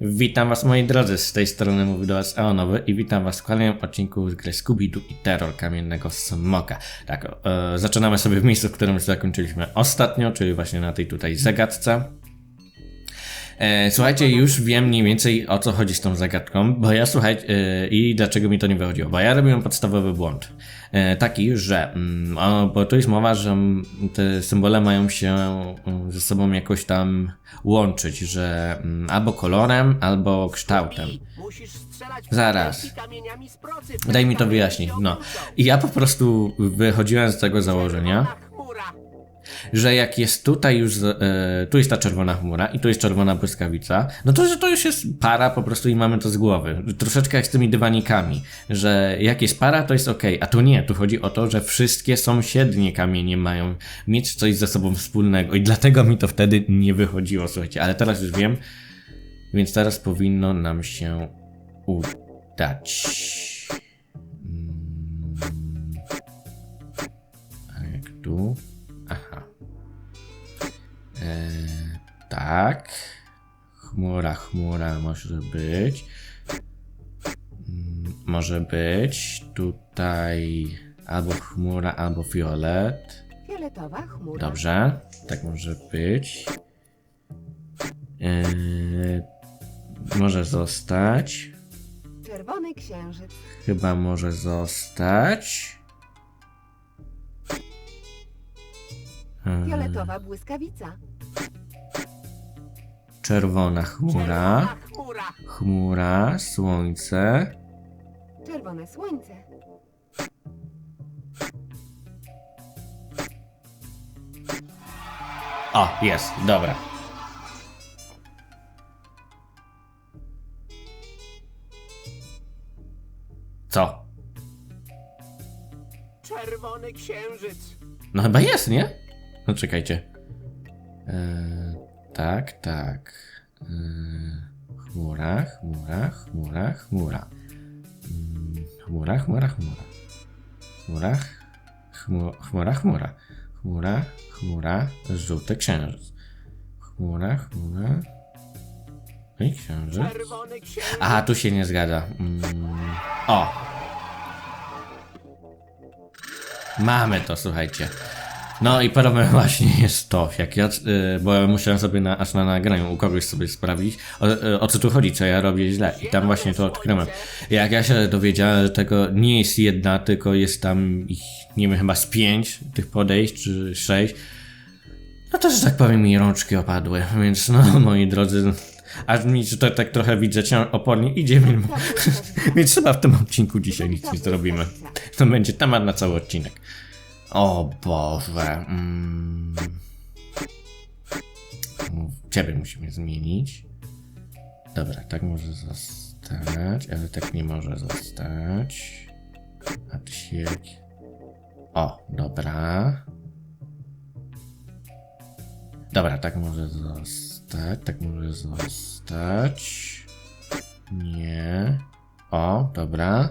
Witam was moi drodzy, z tej strony mówi do was Eonowy i witam was w kolejnym odcinku z gry Scooby-Doo i Terror Kamiennego Smoka. Tak, e, zaczynamy sobie w miejscu, w którym zakończyliśmy ostatnio, czyli właśnie na tej tutaj zagadce. E, słuchajcie, już wiem mniej więcej o co chodzi z tą zagadką, bo ja słuchajcie, i dlaczego mi to nie wychodziło, bo ja robiłem podstawowy błąd. E, taki, że, mm, bo tu jest mowa, że te symbole mają się mm, ze sobą jakoś tam łączyć, że mm, albo kolorem, albo kształtem. Zaraz. Daj mi to wyjaśnić. No. I ja po prostu wychodziłem z tego założenia. Że jak jest tutaj już, e, tu jest ta czerwona chmura i tu jest czerwona błyskawica, no to, że to już jest para po prostu i mamy to z głowy. Troszeczkę jak z tymi dywanikami, że jak jest para, to jest ok, a tu nie, tu chodzi o to, że wszystkie sąsiednie kamienie mają mieć coś ze sobą wspólnego i dlatego mi to wtedy nie wychodziło, słuchajcie, ale teraz już wiem, więc teraz powinno nam się udać. Mm. Jak tu? E, tak. Chmura, chmura może być. Mm, Może być tutaj albo chmura, albo fiolet. Fioletowa chmura. Dobrze, tak może być. E, może zostać. Czerwony księżyc. Chyba może zostać. Fioletowa błyskawica. Czerwona chmura. Czerwona chmura. Chmura, słońce. Czerwone słońce. O, jest, dobra. Co? Czerwony księżyc. No chyba jest, nie? No czekajcie. Eee, tak, tak. Eee, chmura, chmura, chmura, chmura. Mm, chmura, chmura, chmura. Chmura, chmu, chmura, chmura. Chmura, chmura, żółty księżyc. Chmura, chmura. I księżyc. A, tu się nie zgadza. Mm. O! Mamy to, słuchajcie. No i problem właśnie jest to, jak ja, y, bo ja musiałem sobie na, aż na nagraniu u kogoś sobie sprawdzić, o, y, o co tu chodzi, co ja robię źle. I tam właśnie to odkryłem. Jak ja się dowiedziałem, że tego nie jest jedna, tylko jest tam ich, nie wiem, chyba z pięć tych podejść, czy sześć, no to, że tak powiem, mi rączki opadły, więc no, moi drodzy, aż mi to tak trochę widzę cię opornie idzie, więc, więc chyba w tym odcinku dzisiaj nic nie zrobimy. To będzie temat na cały odcinek. O Boże. Mm. Ciebie musimy zmienić. Dobra, tak może zostać, ale tak nie może zostać. A ty się... O, dobra. Dobra, tak może zostać, tak może zostać. Nie. O, dobra.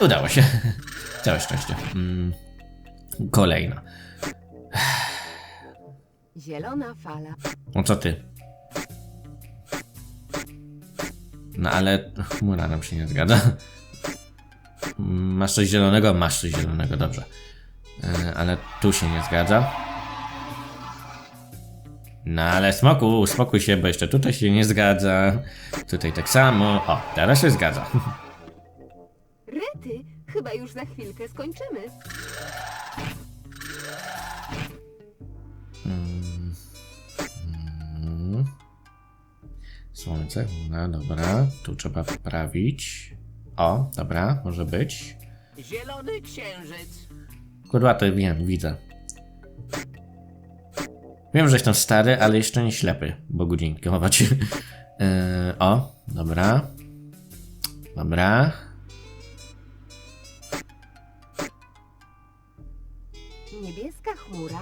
Udało się. Całe szczęście. Mm. Kolejna. Zielona fala. No co ty? No ale chmura nam się nie zgadza. Masz coś zielonego? Masz coś zielonego, dobrze. E, ale tu się nie zgadza. No ale smoku, uspokój się, bo jeszcze tutaj się nie zgadza. Tutaj tak samo. O, teraz się zgadza. Chyba już za chwilkę skończymy. Mm. Słońce, no dobra, tu trzeba poprawić. O, dobra, może być. Zielony księżyc. Kurwa, to wiem, widzę. Wiem, że jestem stary, ale jeszcze nie ślepy, Bogu dziękować. Yy, o, dobra. Dobra. Chmura.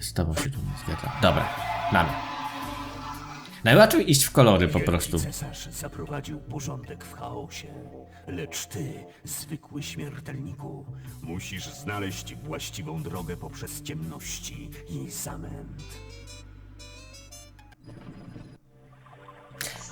Z tobą się tu nie zgadza. Dobra, mamy. Najłatwiej iść w kolory po prostu. Wielki cesarz zaprowadził porządek w chaosie. Lecz ty, zwykły śmiertelniku, musisz znaleźć właściwą drogę poprzez ciemności i zamęt.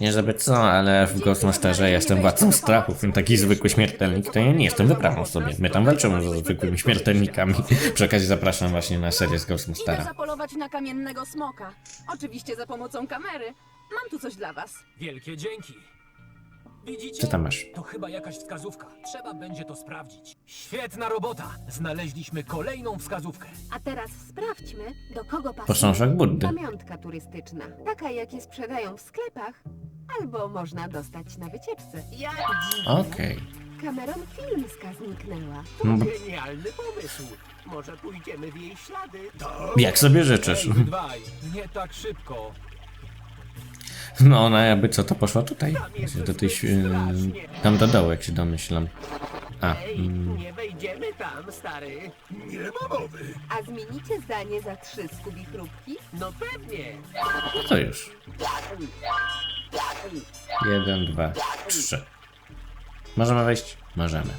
Nie żeby co, ale w Ghostmasterze jestem władcą strachów. Taki zwykły śmiertelnik to ja nie jestem wyprawą sobie. My tam walczymy ze zwykłymi śmiertelnikami. Przy okazji zapraszam właśnie na serię z Idę Ghostmastera. zapolować na kamiennego smoka. Oczywiście za pomocą kamery. Mam tu coś dla was. Wielkie dzięki. Widzicie? Co tam masz? To chyba jakaś wskazówka. Trzeba będzie to sprawdzić. Świetna robota! Znaleźliśmy kolejną wskazówkę. A teraz sprawdźmy, do kogo pasuje Posążek Buddy. pamiątka turystyczna. Taka, jakie sprzedają w sklepach, albo można dostać na wycieczce. Jak dziwne. Okej. Cameron Filmska zniknęła. No, Genialny pomysł. Może pójdziemy w jej ślady? Jak sobie życzysz. Ej, dwaj, nie tak szybko. No ona jakby co, to poszła tutaj. Do tej, świ- tam do dołu, jak się domyślam. A, mm, nie wejdziemy tam, stary. Nie ma mowy! A zmienicie zdanie za trzy skubi chrupki? No pewnie. no to już. Jeden, dwa, trzy. Możemy wejść? Możemy.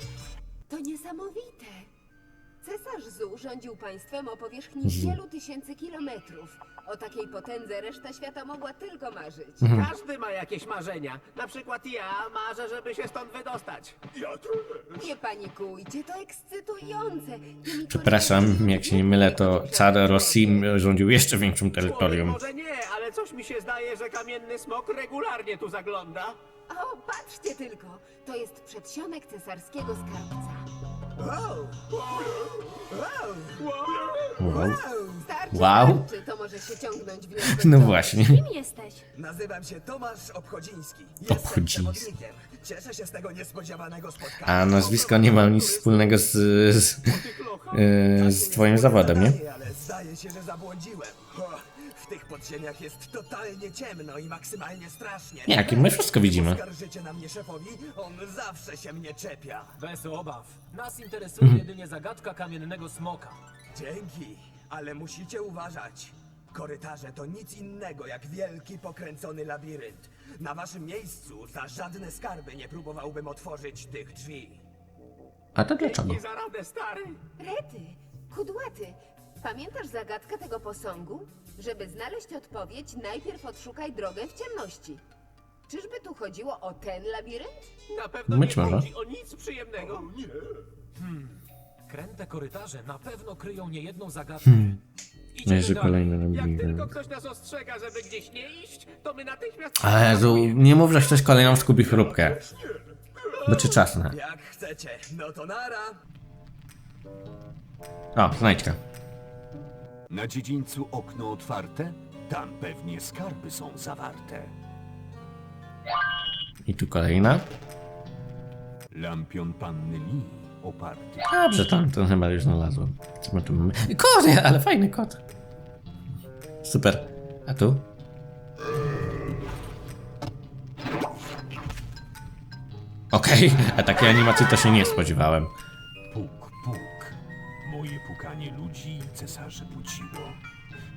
Cesarz Zu rządził państwem o powierzchni wielu tysięcy kilometrów. O takiej potędze reszta świata mogła tylko marzyć. Każdy ma jakieś marzenia. Na przykład ja marzę, żeby się stąd wydostać. Ja też! Nie panikujcie, to ekscytujące. Tymi Przepraszam, jak się nie mylę, to car Rossi rządził jeszcze większym Człowiek terytorium. może nie, ale coś mi się zdaje, że kamienny smok regularnie tu zagląda. O, patrzcie tylko! To jest przedsionek cesarskiego skarbca. Wow. Starczy, Wow. starczy, to może się ciągnąć w No właśnie. Kim jesteś? Nazywam się Tomasz Obchodziński. Jestem Obchodziński. przewodnikiem. Cieszę się z tego niespodziewanego spotkania. A nazwisko nie ma nic wspólnego z, z, yy, z twoim zawodem, nie? Ale zdaje się, że zabłądziłem. Tych podziemiach jest totalnie ciemno i maksymalnie strasznie. Nie, jakie my wszystko widzimy. Skarżycie na mnie szefowi? On zawsze się mnie czepia. Bez obaw. Nas interesuje jedynie zagadka kamiennego smoka. Dzięki, ale musicie uważać. Korytarze to nic innego jak wielki, pokręcony labirynt. Na waszym miejscu za żadne skarby nie próbowałbym otworzyć tych drzwi. A to dlaczego? Nie za radę, stary. Rety, kudłaty, pamiętasz zagadkę tego posągu? Żeby znaleźć odpowiedź, najpierw odszukaj drogę w ciemności. Czyżby tu chodziło o ten labirynt? Na pewno Być nie może. chodzi o nic przyjemnego. Kręte korytarze na pewno kryją niejedną zagadkę. Idziemy Jezu, dalej. kolejny Jak tylko labirynt. ktoś nas ostrzega, żeby gdzieś nie iść, to my natychmiast... A Jezu, nie mów, że chcesz kolejną skubi chrupkę. Bo czy czas na. Jak chcecie, no to nara. O, znajdźka. Na dziedzińcu okno otwarte? Tam pewnie skarby są zawarte. I tu kolejna. Lampion panny Lee oparty. Dobrze, tam ten chyba już znalazłem. Co my tu mamy? Kot, ale fajny kot. Super. A tu? Okej, a takiej animacji to się nie spodziewałem. Pukanie ludzi i cesarzy budziło.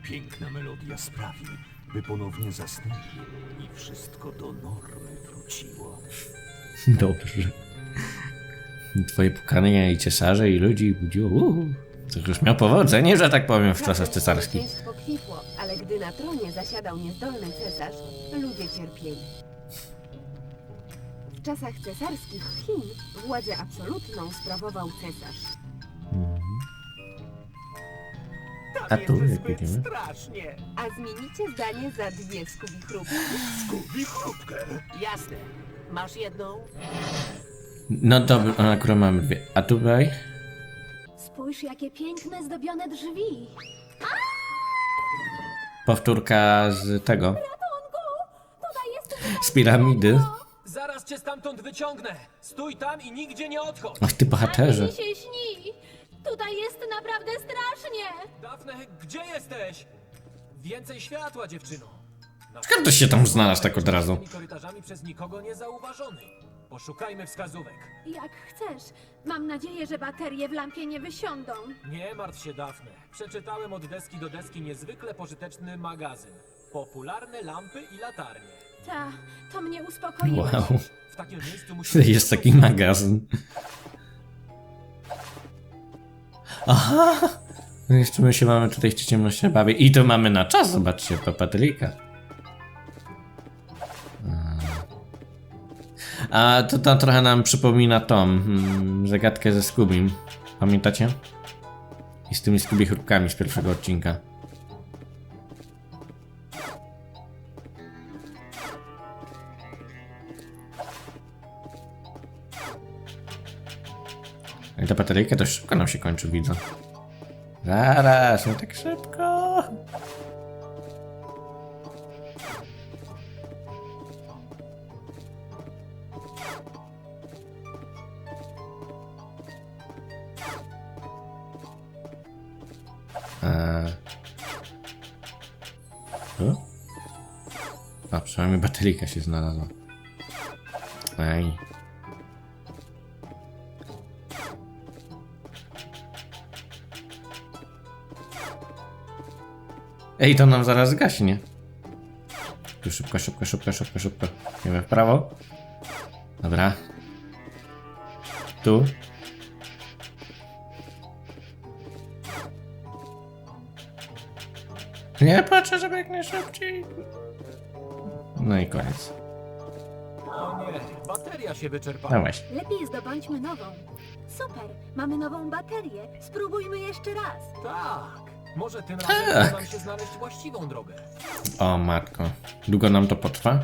Piękna melodia sprawi, by ponownie zasnęli i wszystko do normy wróciło. Dobrze. Twoje pukania i cesarze i ludzi budziło. Uhu. To już miał powodzenie, że tak powiem, w czasach cesarskich. Kwitło, ale gdy na tronie zasiadał niezdolny cesarz, ludzie cierpieli. W czasach cesarskich Chin władzę absolutną sprawował cesarz. Tam A tu, jak zbyt widzimy? strasznie. A zmienicie zdanie za dwie skubi chrupki? Skubi chrupkę! Jasne. Masz jedną? No dobra, a akurat mamy dwie. A tutaj? Spójrz, jakie piękne, zdobione drzwi. Powtórka z tego. Tutaj jest Z piramidy. Zaraz cię stamtąd wyciągnę. Stój tam i nigdzie nie odchodź. Ach ty bohaterze. się śni. Tutaj jest naprawdę strasznie. Dafne, gdzie jesteś? Więcej światła, dziewczyno. Na Skąd tyś się tam znalazł tak od razu? tymi korytarzami przez nikogo nie zauważony. Poszukajmy wskazówek. Jak chcesz. Mam nadzieję, że baterie w lampie nie wysiądą. Nie martw się, Dafne. Przeczytałem od deski do deski niezwykle pożyteczny magazyn. Popularne lampy i latarnie. Ta, to mnie uspokoiło. Wow. W takim miejscu musimy... Jest taki magazyn. Aha! No jeszcze my się mamy tutaj w ciemności bawić. I to mamy na czas, zobaczcie, to Patryka. A to, to trochę nam przypomina tą hmm, zagadkę ze Scubim. Pamiętacie? I z tymi Scooby chrupkami z pierwszego odcinka. I ta bateryjka dość szybko nam się kończy, widzę. Zaraz, nie tak szybko. Tu? A, przynajmniej bateryjka się znalazła. Ej. Ej, to nam zaraz gaśnie. Tu szybko, szybko, szybko, szybko, szybko. Idziemy w prawo. Dobra. Tu. Nie patrzę, żeby jak najszybciej. No i koniec. O nie, bateria się wyczerpała. Dawaj. Lepiej zdobądźmy nową. Super, mamy nową baterię. Spróbujmy jeszcze raz. Tak. Może tym razem Tak. uda nam się znaleźć właściwą drogę. O matko. Długo nam to potrwa?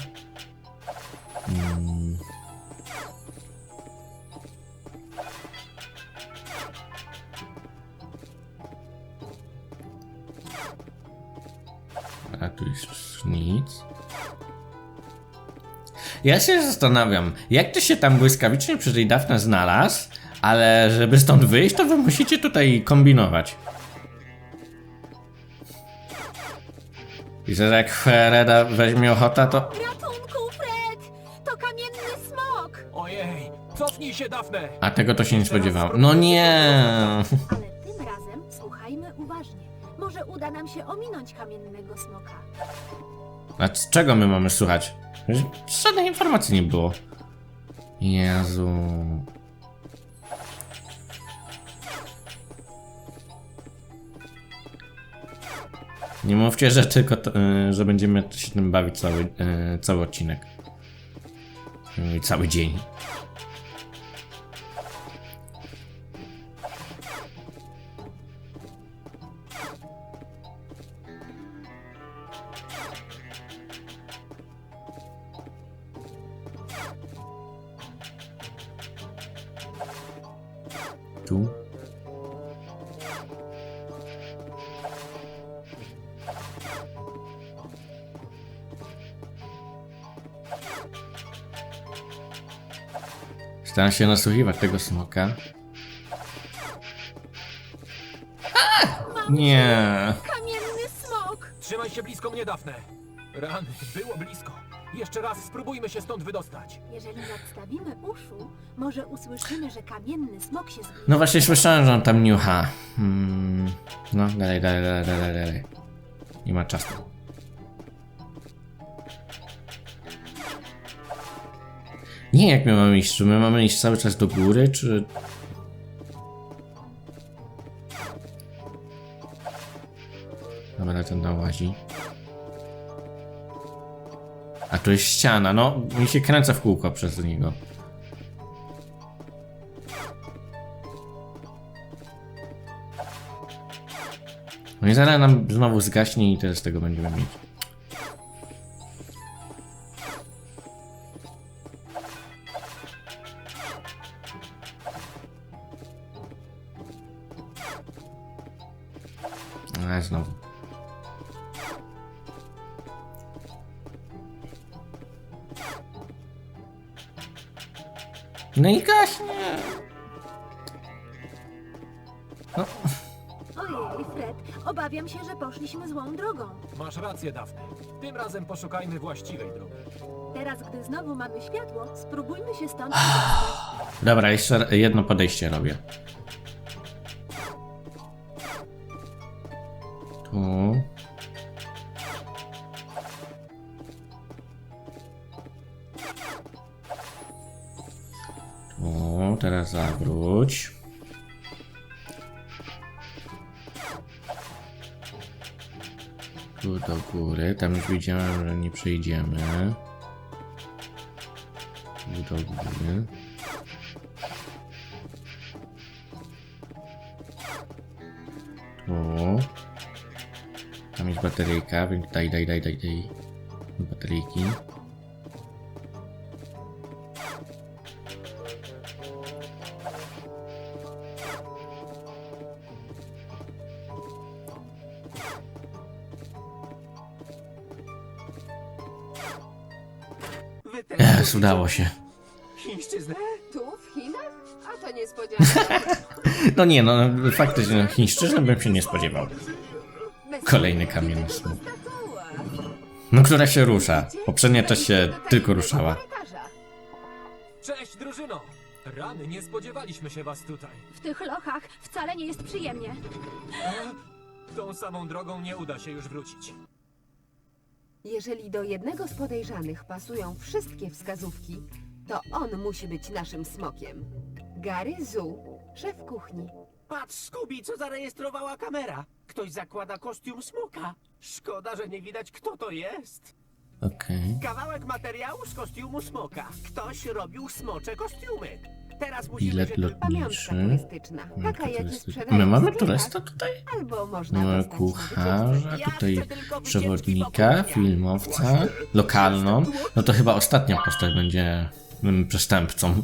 Mm. A tu już nic. Ja się zastanawiam, jak ty się tam błyskawicznie przy tej Dafne znalazł, ale żeby stąd wyjść, to wy musicie tutaj kombinować. I że jak Fereda weźmie ochota, to... Ratunku, Fred! To kamienny smok! Ojej, cofnij się, Dafne! A tego to się nie spodziewałem. No nie! Ale tym razem słuchajmy uważnie. Może uda nam się ominąć kamiennego smoka. A z czego my mamy słuchać? Żadnej informacji nie było. Jezu. Nie mówcie, że tylko to, y, że będziemy się tym bawić cały, y, cały odcinek. I cały dzień. Się nasłuchiwać tego smoka. Nie. Kamienny smok! Trzymaj się blisko mnie, Dafne. Rany, było blisko. Jeszcze raz spróbujmy się stąd wydostać. Jeżeli nadstawimy uszu, może usłyszymy, że kamienny smok się zbliża. No właśnie słyszałem, że on tam niucha. Hmm. No, dalej, dalej, dalej, dalej, dalej. Nie ma czasu. Nie, jak my mamy iść? Czy my mamy iść cały czas do góry, czy... Dobra, ten tam łazi. A tu jest ściana, no, mi się kręca w kółko przez niego. No i zaraz nam znowu zgaśnie i tyle z tego będziemy mieć. No i gaśnie. No. Ojej, Fred, obawiam się, że poszliśmy złą drogą. Masz rację, Dafne. Tym razem poszukajmy właściwej drogi. Teraz, gdy znowu mamy światło, spróbujmy się stąd wydostać. Dobra, jeszcze jedno podejście robię. Tu teraz zawróć. Tu do góry, tam już widziałem, że nie przejdziemy. Tu do góry. Tu. Tam jest bateryjka, więc daj, daj, daj, daj, daj. Bateryjki. Udało się. Chińszczyznę? Tu, w Chinach? A to niespodzianka. No nie, no faktycznie chińszczyzny bym się nie spodziewał. Kolejny słup. statua. No która się rusza. Poprzednia też się tylko ruszała. Cześć, drużyno! Rany, nie spodziewaliśmy się was tutaj. W tych lochach wcale nie jest przyjemnie. Tą samą drogą nie uda się już wrócić. Jeżeli do jednego z podejrzanych pasują wszystkie wskazówki, to on musi być naszym smokiem. Gary Zu, szef kuchni. Patrz, Scooby, co zarejestrowała kamera. Ktoś zakłada kostium smoka. Szkoda, że nie widać, kto to jest. Okej. Kawałek materiału z kostiumu smoka. Ktoś robił smocze kostiumy. Teraz musimy Bilet lotniczy. Pamiątka turystyczna. Taka My mamy turysta tutaj? Albo można Mamy dostać na kucharza, wycieczkę. Tutaj przewodnika, filmowca, lokalną. No to chyba ostatnia postać będzie mm, przestępcą.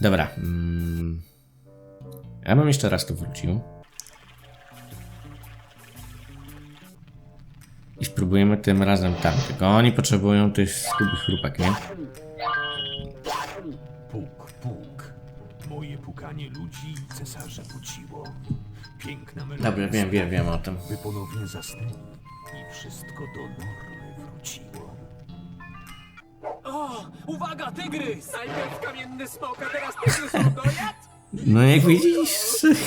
Dobra. Mm. Ja bym jeszcze raz tu wrócił. I spróbujemy tym razem tam. Tylko oni potrzebują tych skubich chrupek, nie? Pukanie ludzi i cesarza budziło. Piękna melodia Dobra, wiem, wiem, wiem o tym. by ponownie zasnęli i wszystko do normy wróciło. O! Uwaga, tygrys! Najpierw kamienny smok, a teraz tygrys dojad? No jak widzisz,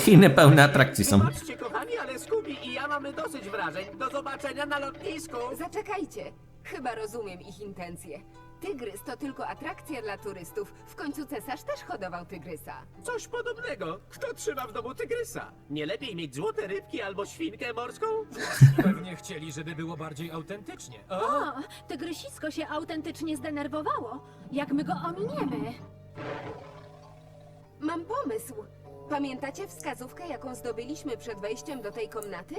Chiny pełne atrakcji są. Patrzcie, kochani, ale Scooby i ja mamy dosyć wrażeń. Do zobaczenia na lotnisku. Zaczekajcie. Chyba rozumiem ich intencje. Tygrys to tylko atrakcja dla turystów. W końcu cesarz też hodował tygrysa. Coś podobnego. Kto trzyma w domu tygrysa? Nie lepiej mieć złote rybki albo świnkę morską? Pewnie chcieli, żeby było bardziej autentycznie. O! O, tygrysisko się autentycznie zdenerwowało. Jak my go ominiemy? Mam pomysł. Pamiętacie wskazówkę, jaką zdobyliśmy przed wejściem do tej komnaty?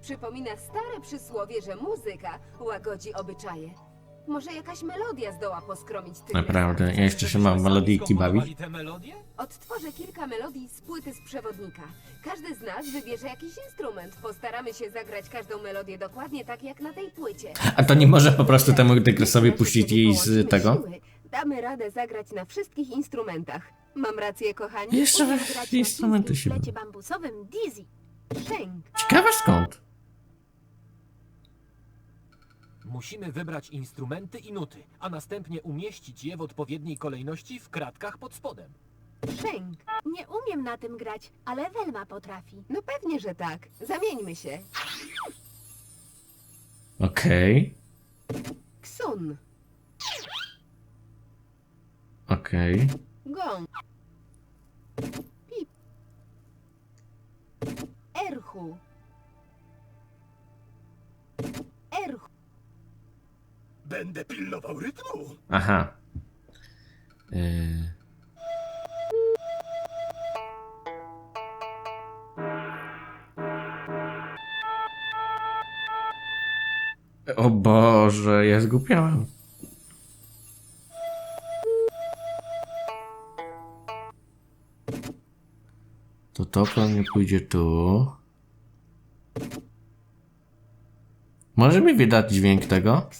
Przypomina stare przysłowie, że muzyka łagodzi obyczaje. Może jakaś melodia zdoła poskromić tygrysa. Naprawdę, ja jeszcze się mam melodyjki bawić. Skomponowali te melodie? Odtworzę kilka melodii z płyty z przewodnika. Każdy z nas wybierze jakiś instrument. Postaramy się zagrać każdą melodię dokładnie tak jak na tej płycie. A to nie może po prostu temu tygrysowi puścić jej z tego? siły. Damy radę zagrać na wszystkich instrumentach. Mam rację, kochani? Jeszcze Umiem we grać na instrumenty chińskim się... flecie bambusowym Dizzy. Ciekawe skąd? Musimy wybrać instrumenty i nuty, a następnie umieścić je w odpowiedniej kolejności w kratkach pod spodem. Szęk. Nie umiem na tym grać, ale Welma potrafi. No pewnie, że tak. Zamieńmy się. Okej, Ksun. okej. Gong. Pip. Erhu. Będę pilnował rytmu. Aha. Y... O Boże, ja zgubiałem. To to pewnie pójdzie tu. Może mi wydać dźwięk tego?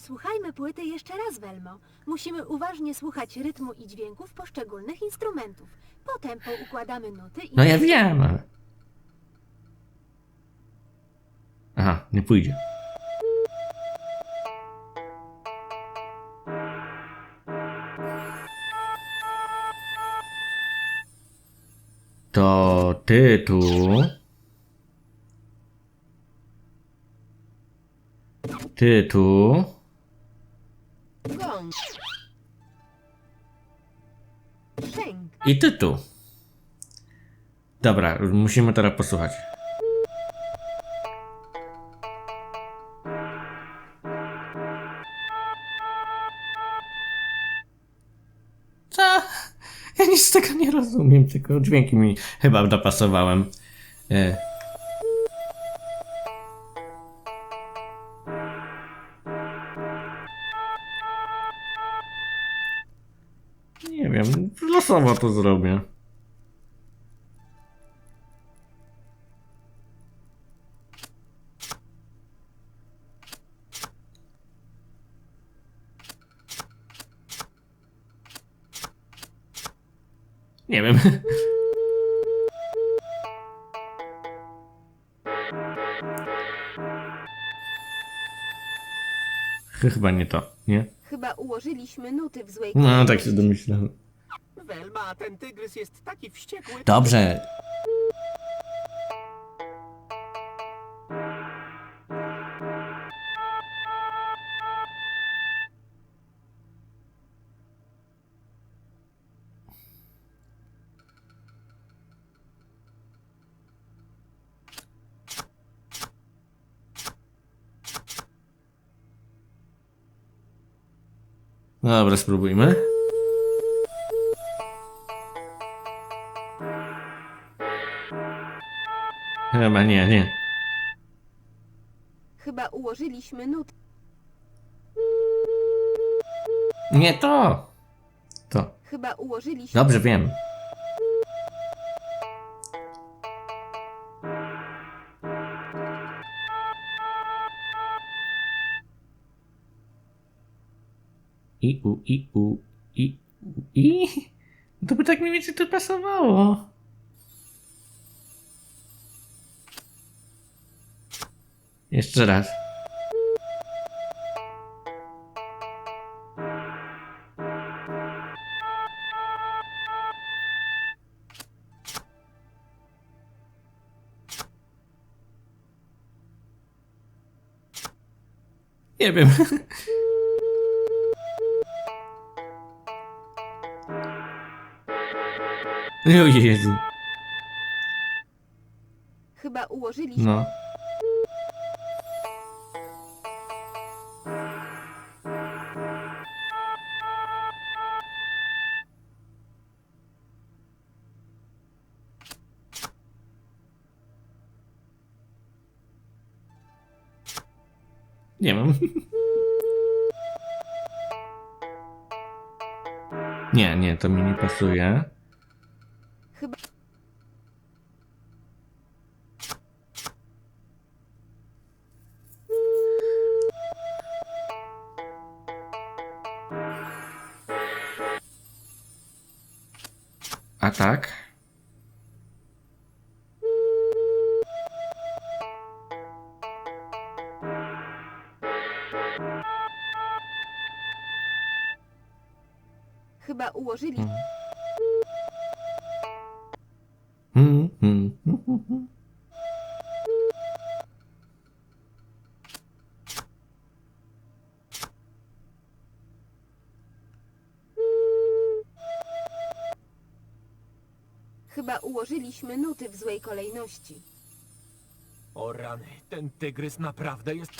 Posłuchajmy płyty jeszcze raz, Welmo. Musimy uważnie słuchać rytmu i dźwięków poszczególnych instrumentów. Potem poukładamy nuty i... No ja wiem, ale... Aha, nie pójdzie. To ty tu. Ty tu. I tytuł. Dobra, musimy teraz posłuchać. Co? Ja nic z tego nie rozumiem, tylko dźwięki mi chyba dopasowałem. E. losowo to zrobię. Nie wiem. Chyba nie to, nie? Chyba ułożyliśmy nuty w złej No, tak się domyślałem. Welma, ten tygrys jest taki wściekły. Dobrze. Dobra, spróbujmy. Chyba nie, nie. Chyba ułożyliśmy nuty. Nie to! To. Chyba ułożyliśmy. Dobrze wiem. I u, i u, i u, i. To by tak mniej więcej to pasowało. Jeszcze raz. Nie wiem. O Jezu. Chyba ułożyliśmy. No. Pasuje. Chyba. A tak? Chyba ułożyliśmy. Hmm, ułożyliśmy nuty w złej kolejności. O rany, ten tygrys naprawdę jest...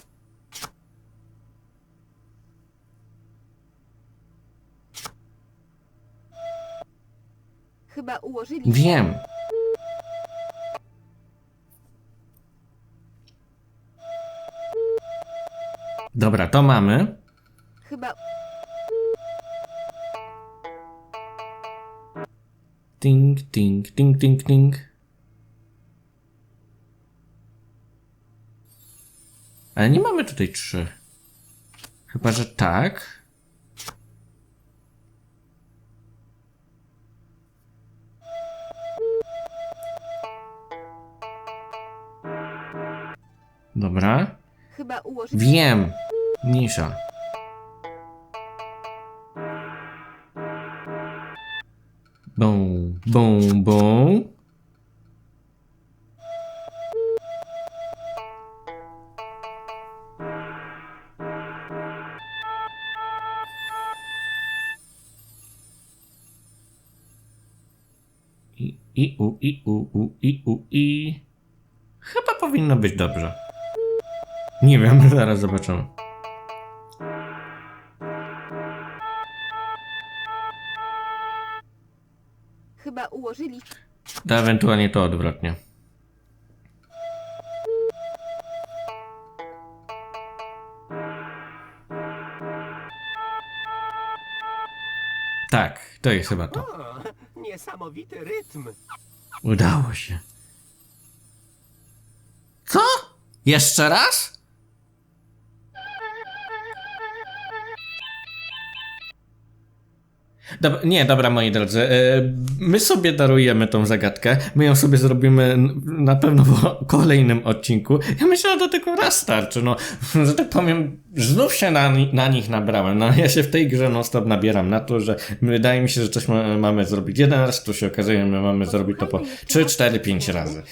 Chyba ułożyliśmy. Wiem. Dobra, to mamy. Ting, ting, ting, ting, ting. Ale nie mamy tutaj trzy. Chyba, że tak. Dobra. Chyba ułożyliśmy. Wiem. Mniejsza. Bum, bum. I, i, u, i, u, u, i, u, i. Chyba powinno być dobrze. Nie wiem, zaraz zobaczymy. To ewentualnie to odwrotnie. Tak, to jest chyba to. O, niesamowity rytm. Udało się. Co? Jeszcze raz? Dob- nie, dobra, moi drodzy. e, My sobie darujemy tą zagadkę. My ją sobie zrobimy na pewno w kolejnym odcinku. Ja myślę, że do tego raz starczy. No, że tak powiem, znów się na, na nich nabrałem. No, ja się w tej grze non-stop nabieram na to, że wydaje mi się, że coś ma, mamy zrobić jeden raz, tu się okazuje, że my mamy zrobić to po Posłuchajmy jeszcze 3, raz 4, 5 fragmentu, razy.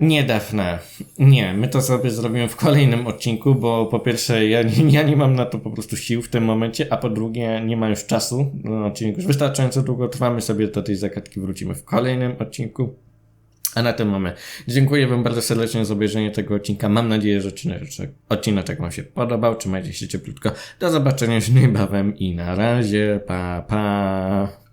Nie, Dafne. Nie, my to sobie zrobimy w kolejnym odcinku, bo po pierwsze ja, nie- ja nie mam na to po prostu sił w tym momencie, a po drugie nie ma już czasu na odcinku. Już wystarczająco długo trwamy sobie do tej zagadki, wrócimy w kolejnym odcinku. A na tym mamy. Dziękuję Wam bardzo serdecznie za obejrzenie tego odcinka. Mam nadzieję, że odcinek Wam się podobał. Trzymajcie się cieplutko. Do zobaczenia już niebawem i na razie. Pa, pa.